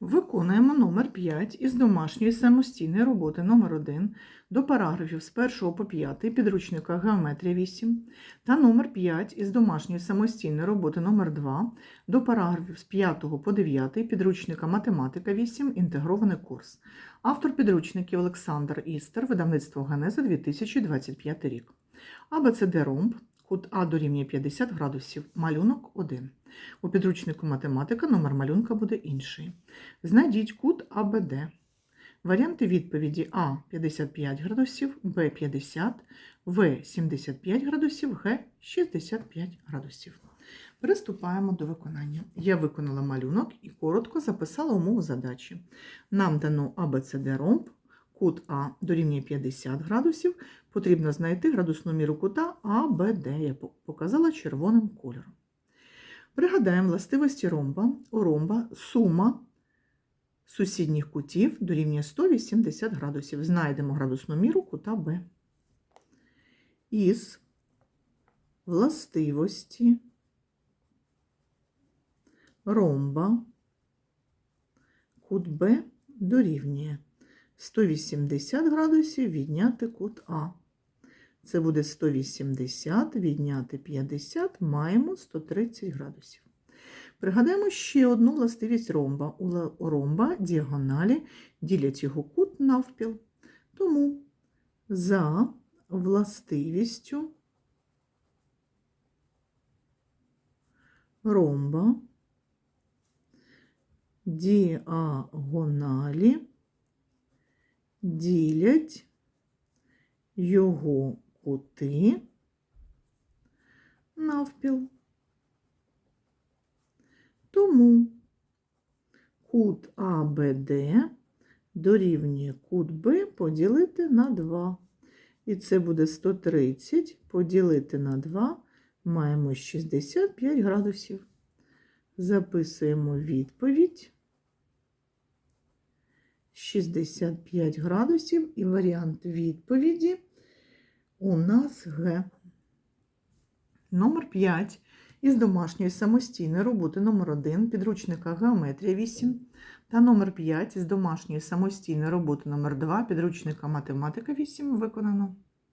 Виконуємо номер 5 із домашньої самостійної роботи номер 1 до параграфів з 1 по 5 підручника Геометрія 8 та номер 5 із домашньої самостійної роботи номер 2 до параграфів з 5 по 9 підручника Математика 8 інтегрований курс. Автор підручників Олександр Істер, видавництво Генеза 2025 рік. АБЦД ромб, кут А дорівнює 50 градусів, малюнок 1. У підручнику математика номер малюнка буде інший. Знайдіть кут АБД. Варіанти відповіді А 55 градусів, Б 50, В 75 градусів, Г 65 градусів. Приступаємо до виконання. Я виконала малюнок і коротко записала умову задачі. Нам дано АБЦД ромб, кут А дорівнює 50 градусів. Потрібно знайти градусну міру кута АБД. Я показала червоним кольором. Пригадаємо властивості ромба. У ромба сума сусідніх кутів дорівнює 180 градусів. Знайдемо градусну міру кута Б. Із властивості ромба кут Б дорівнює 180 градусів відняти кут А. Це буде 180, відняти 50, маємо 130 градусів. Пригадаємо ще одну властивість ромба. У ромба діагоналі ділять його кут навпіл. Тому за властивістю ромба діагоналі ділять його кути навпіл. Тому кут АБД дорівнює кут Б поділити на 2. І це буде 130 поділити на 2, маємо 65 градусів. Записуємо відповідь. 65 градусів і варіант відповіді у нас Г. Номер 5 із домашньої самостійної роботи номер 1 підручника Геометрія 8 та номер 5 із домашньої самостійної роботи номер 2 підручника Математика 8 виконано.